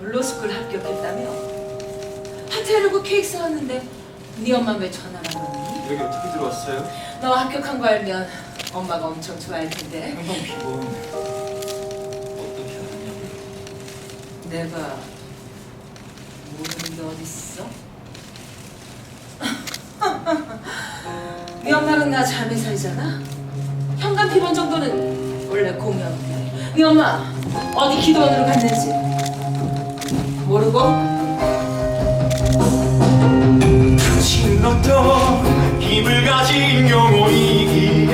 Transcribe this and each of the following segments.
로스쿨 합격했다며? 하트해놓고 케이크 사왔는데 네 엄마 왜 전화를 안 하니? 여기 어떻게 들어왔어요? 너 합격한 거 알면 엄마가 엄청 좋아할 텐데 형방 비번 어떻게 알았냐고요? 내가 모르는 게 어딨어? 네 엄마랑 나 자매 사이잖아? 현관 피번 정도는 원래 공연해 네 엄마 어디 기도원으로 갔는지 모르고? 당신 어떤 힘을 가진 영혼이기에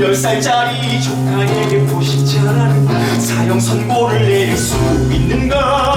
열 살짜리 조카에게 포식자라는 사형 선고를 내릴 수 있는가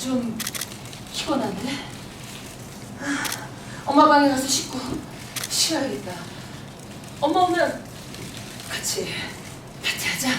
좀 피곤한데? 아, 엄마 방에 가서 씻고 쉬어야겠다 엄마 오면 같이 파티하자